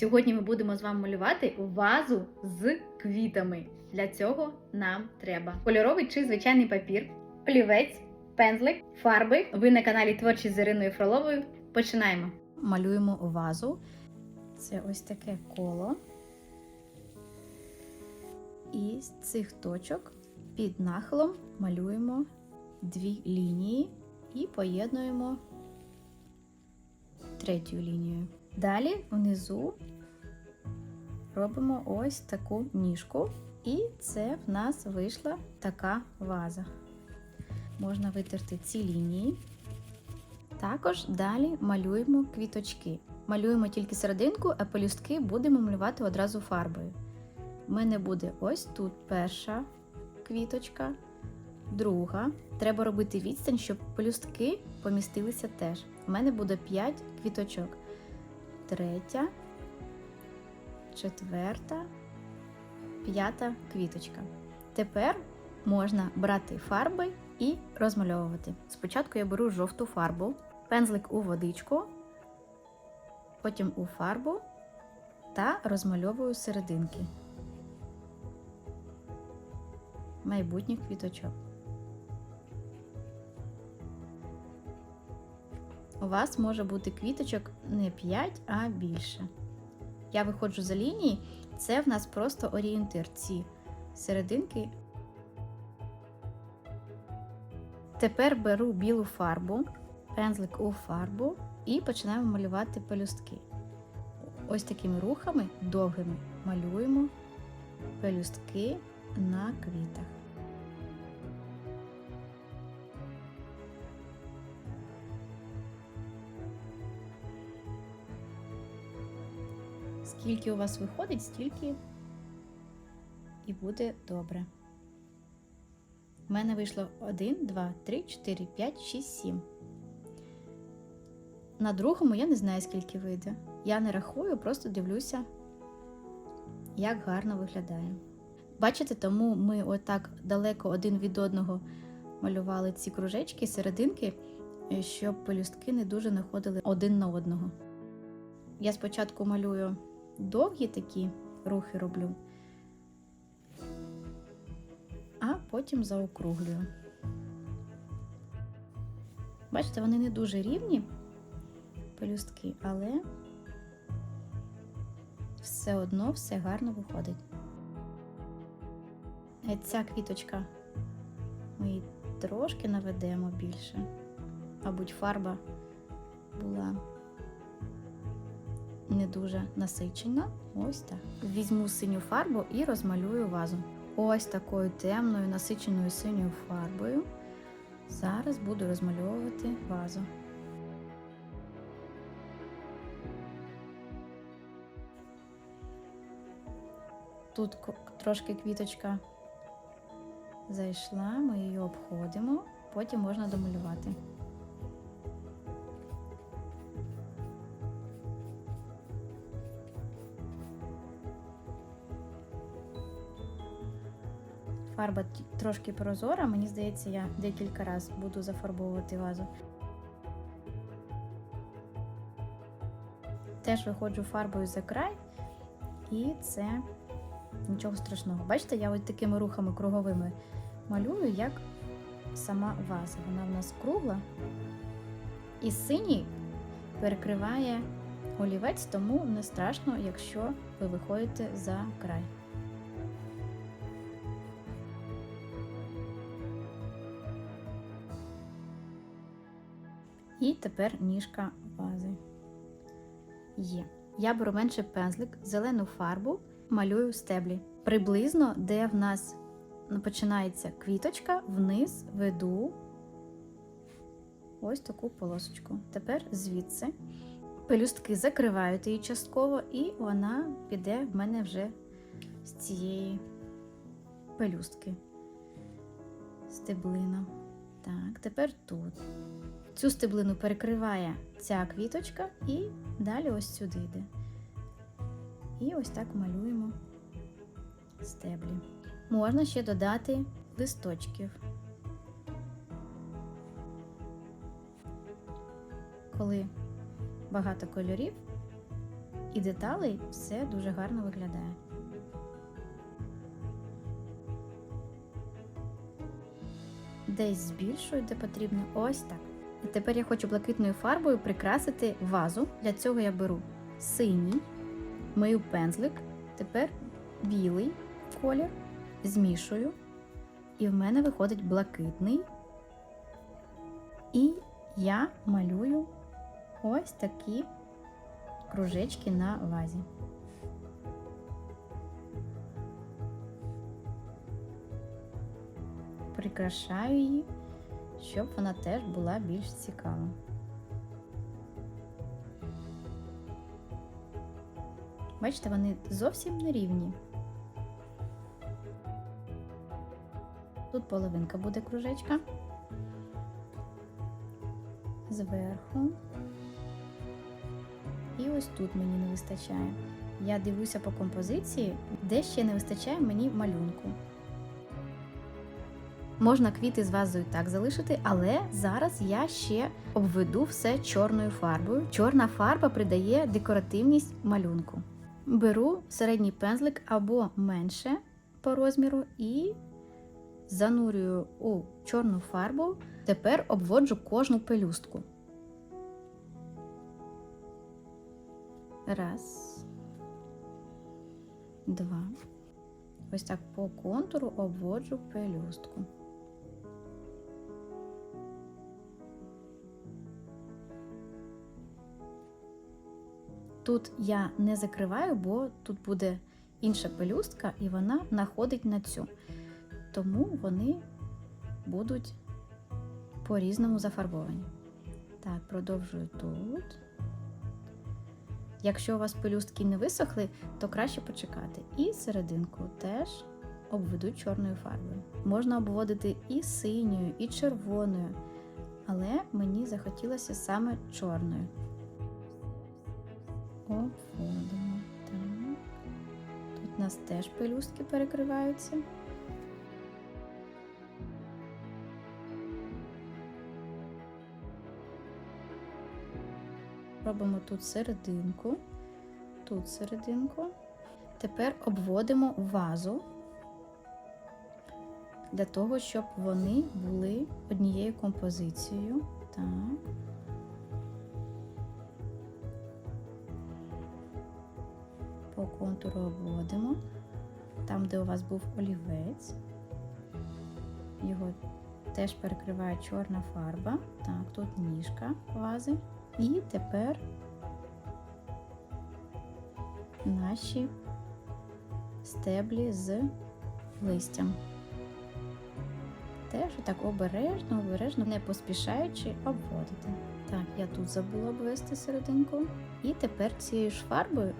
Сьогодні ми будемо з вами малювати вазу з квітами. Для цього нам треба кольоровий чи звичайний папір, олівець, пензлик, фарби. Ви на каналі Творчість з Іриною Фроловою. Починаємо. Малюємо вазу. Це ось таке коло. І з цих точок під нахилом малюємо дві лінії і поєднуємо третю лінію. Далі внизу робимо ось таку ніжку, і це в нас вийшла така ваза. Можна витерти ці лінії. Також далі малюємо квіточки. Малюємо тільки серединку, а пелюстки будемо малювати одразу фарбою. У мене буде ось тут перша квіточка, друга. Треба робити відстань, щоб пелюстки помістилися теж. У мене буде 5 квіточок. Третя, четверта, п'ята квіточка. Тепер можна брати фарби і розмальовувати. Спочатку я беру жовту фарбу, пензлик у водичку, потім у фарбу та розмальовую серединки майбутніх квіточок. У вас може бути квіточок не 5, а більше. Я виходжу за лінії, це в нас просто орієнтир. Ці серединки. Тепер беру білу фарбу, пензлик у фарбу і починаємо малювати пелюстки. Ось такими рухами довгими малюємо пелюстки на квітах. Скільки у вас виходить, стільки і буде добре. У мене вийшло 1, 2, 3, 4, 5, 6, 7. На другому я не знаю, скільки вийде. Я не рахую, просто дивлюся, як гарно виглядає. Бачите, тому ми отак далеко один від одного малювали ці кружечки, серединки, щоб пелюстки не дуже находили один на одного. Я спочатку малюю довгі такі рухи роблю, а потім заокруглюю. Бачите, вони не дуже рівні пелюстки, але все одно все гарно виходить. Ця квіточка ми її трошки наведемо більше, мабуть, фарба була не дуже насичена. Ось так. Візьму синю фарбу і розмалюю вазу. Ось такою темною насиченою синьою фарбою. Зараз буду розмальовувати вазу. Тут трошки квіточка зайшла, ми її обходимо, потім можна домалювати. Фарба трошки прозора, мені здається, я декілька разів буду зафарбовувати вазу. Теж виходжу фарбою за край, і це нічого страшного. Бачите, я ось такими рухами круговими малюю, як сама ваза. Вона в нас кругла. І синій перекриває олівець, тому не страшно, якщо ви виходите за край. І тепер ніжка вази. Є. Я беру менший пензлик, зелену фарбу, малюю стеблі. Приблизно, де в нас починається квіточка, вниз веду ось таку полосочку. Тепер звідси пелюстки закривають її частково, і вона піде в мене вже з цієї пелюстки. Стеблина. Так, тепер тут. Цю стеблину перекриває ця квіточка і далі ось сюди йде. І ось так малюємо стеблі. Можна ще додати листочків. Коли багато кольорів, і деталей все дуже гарно виглядає. Десь збільшую, де потрібно. Ось так. І тепер я хочу блакитною фарбою прикрасити вазу. Для цього я беру синій, мию пензлик, тепер білий колір, змішую, і в мене виходить блакитний. І я малюю ось такі кружечки на вазі. Прикрашаю її, щоб вона теж була більш цікава. Бачите, вони зовсім не рівні. Тут половинка буде кружечка. Зверху. І ось тут мені не вистачає. Я дивлюся по композиції, де ще не вистачає мені малюнку. Можна квіти з вазою так залишити, але зараз я ще обведу все чорною фарбою. Чорна фарба придає декоративність малюнку. Беру середній пензлик або менше по розміру і занурюю у чорну фарбу. Тепер обводжу кожну пелюстку. Раз. Два. Ось так по контуру обводжу пелюстку. Тут я не закриваю, бо тут буде інша пелюстка, і вона находить на цю. Тому вони будуть по-різному зафарбовані. Так, продовжую тут. Якщо у вас пелюстки не висохли, то краще почекати. І серединку теж обведу чорною фарбою. Можна обводити і синьою, і червоною, але мені захотілося саме чорною. Обводимо. Тут у нас теж пелюстки перекриваються. Робимо тут серединку, тут серединку. Тепер обводимо вазу для того, щоб вони були однією композицією. Так. По контуру обводимо. Там, де у вас був олівець, його теж перекриває чорна фарба. Так, тут ніжка вази. І тепер наші стеблі з листям. Теж так обережно, обережно, не поспішаючи обводити. Так, я тут забула обвести серединку. І тепер цією ж фарбою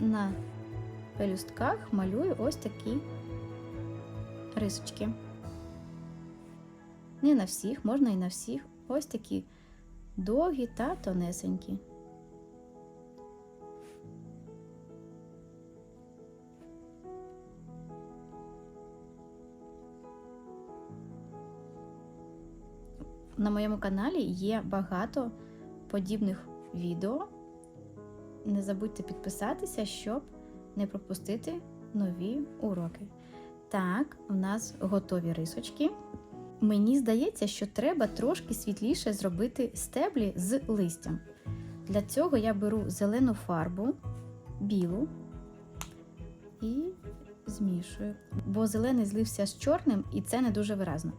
на пелюстках малюю ось такі рисочки. Не на всіх, можна і на всіх. Ось такі довгі та тонесенькі. На моєму каналі є багато подібних відео. Не забудьте підписатися, щоб не пропустити нові уроки. Так, у нас готові рисочки. Мені здається, що треба трошки світліше зробити стеблі з листям. Для цього я беру зелену фарбу, білу і змішую, бо зелений злився з чорним, і це не дуже виразно.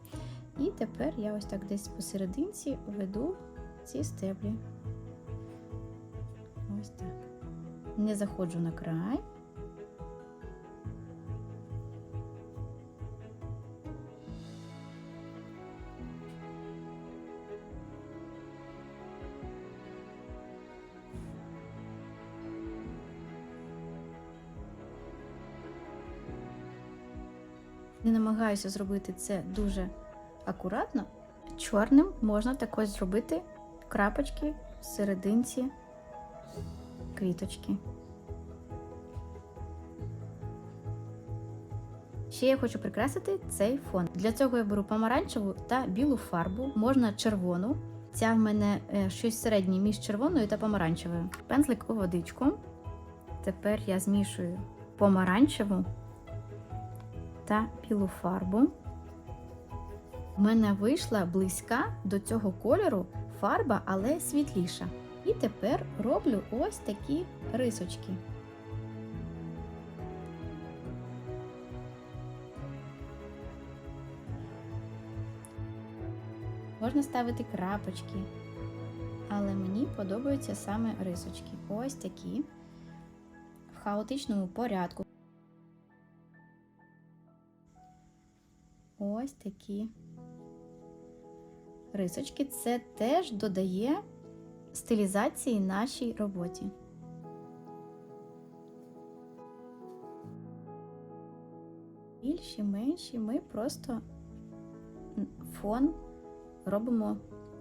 І тепер я ось так десь посерединці веду ці стеблі. Ось так. Не заходжу на край. Не намагаюся зробити це дуже акуратно. Чорним можна також зробити крапочки в серединці квіточки. Ще я хочу прикрасити цей фон. Для цього я беру помаранчеву та білу фарбу, можна червону. Ця в мене е, щось середнє між червоною та помаранчевою. Пензлик у водичку. Тепер я змішую помаранчеву та білу фарбу. У мене вийшла близька до цього кольору фарба, але світліша. І тепер роблю ось такі рисочки. Можна ставити крапочки, але мені подобаються саме рисочки. Ось такі в хаотичному порядку. Ось такі рисочки. Це теж додає стилізації нашій роботі. Більші, менші ми просто фон робимо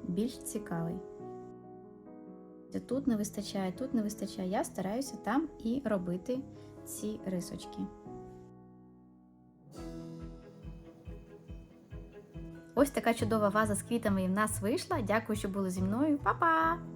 більш цікавий. Тут не вистачає, тут не вистачає. Я стараюся там і робити ці рисочки. Ось така чудова ваза з квітами в нас вийшла. Дякую, що були зі мною. Па-па!